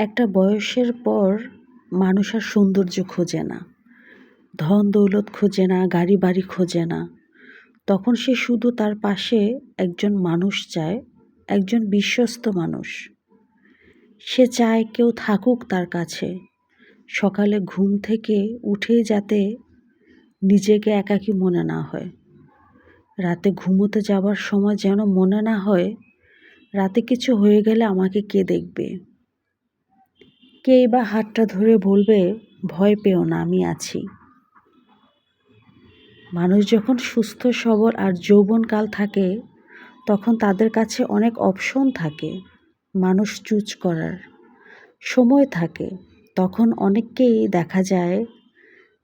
একটা বয়সের পর মানুষ আর সৌন্দর্য খোঁজে না। ধন দৌলত খোঁজে না, গাড়ি বাড়ি খোঁজে না। তখন সে শুধু তার পাশে একজন মানুষ চায়, একজন বিশ্বস্ত মানুষ। সে চায় কেউ থাকুক তার কাছে। সকালে ঘুম থেকে উঠেই যাতে নিজেকে একাকী মনে না হয়। রাতে ঘুমোতে যাবার সময় যেন মনে না হয়, রাতে কিছু হয়ে গেলে আমাকে কে দেখবে? কেই বা হাতটা ধরে বলবে, ভয় পেও না, আমি আছি। মানুষ যখন সুস্থ, সবল আর যৌবনকাল থাকে, তখন তাদের কাছে অনেক অপশন থাকে, মানুষ চুজ করার। সময় থাকে, তখন অনেককেই দেখা যায়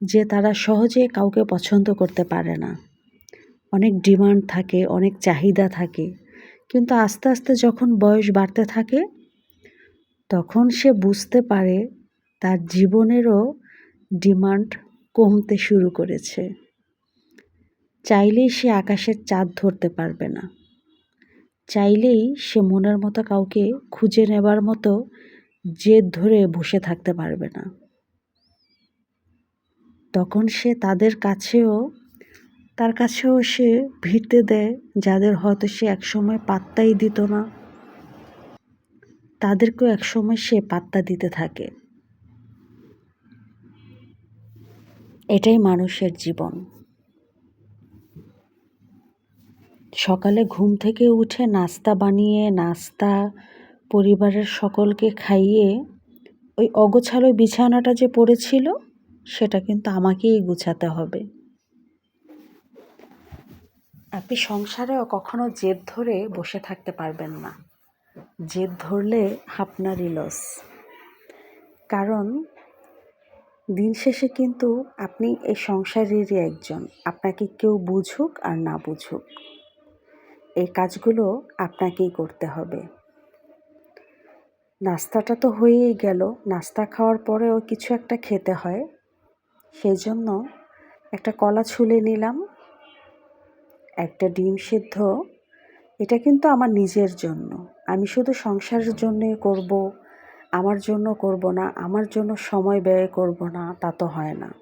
যে তারা সহজে কাউকে পছন্দ করতে পারে না। অনেক ডিমান্ড থাকে, অনেক চাহিদা থাকে, কিন্তু আস্তে আস্তে যখন বয়স বাড়তে থাকে তখন সে বুঝতে পারে তার জীবনেরও ডিমান্ড কমতে শুরু করেছে। চাইলেই সে আকাশের চাঁদ ধরতে পারবে না। চাইলেই সে মনের মতো কাউকে খুঁজে নেবার মতো জেদ ধরে বসে থাকতে পারবে না। তখন সে তাদের কাছেও, তার কাছেও সে ভিড়তে দেয়, যাদের হয়তো সে একসময় পাত্তাই দিত না। তাদেরকেও একসময় সে পাত্তা দিতে থাকে। এটাই মানুষের জীবন। সকালে ঘুম থেকে উঠে নাস্তা বানিয়ে, নাস্তা পরিবারের সকলকে খাইয়ে, ওই অগোছালো বিছানাটা যে পড়েছিল, সেটা কিন্তু আমাকেই গুছাতে হবে। আপনি সংসারেও কখনো জেদ ধরে বসে থাকতে পারবেন না। জেদ ধরলে আপনারই লস কারণ দিন শেষে কিন্তু আপনি এই সংসারেরই একজন। আপনাকে কেউ বুঝুক আর না বুঝুক। এই কাজগুলো আপনাকেই করতে হবে। নাস্তাটা তো হয়েই গেল। নাস্তা খাওয়ার পরেও কিছু একটা খেতে হয়। সেই জন্য একটা কলা ছুলে নিলাম, একটা ডিম সিদ্ধ এটা কিন্তু আমার নিজের জন্য। আমি শুধু সংসারের জন্যই করব, আমার জন্য করব না, আমার জন্য সময় ব্যয় করব না, তা তো হয় না।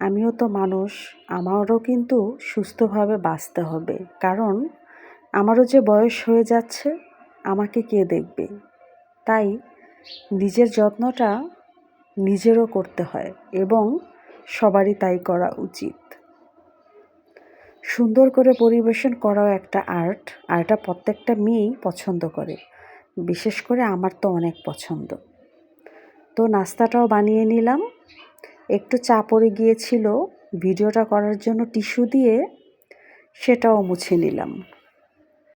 আমিও তো মানুষ, আমারও কিন্তু সুস্থভাবে বাঁচতে হবে। কারণ আমারও যে বয়স হয়ে যাচ্ছে, আমাকে কে দেখবে? তাই নিজের যত্নটা নিজেরও করতে হয় এবং সবারই তাই করা উচিত। সুন্দর করে পরিবেশন করাও একটা আর্ট, আর এটা প্রত্যেকটা মেয়েই পছন্দ করে। বিশেষ করে আমার তো অনেক পছন্দ। তো নাস্তাটাও বানিয়ে নিলাম। একটু চা পড়ে গিয়েছিল, ভিডিওটা করার জন্য টিস্যু দিয়ে সেটাও মুছে নিলাম।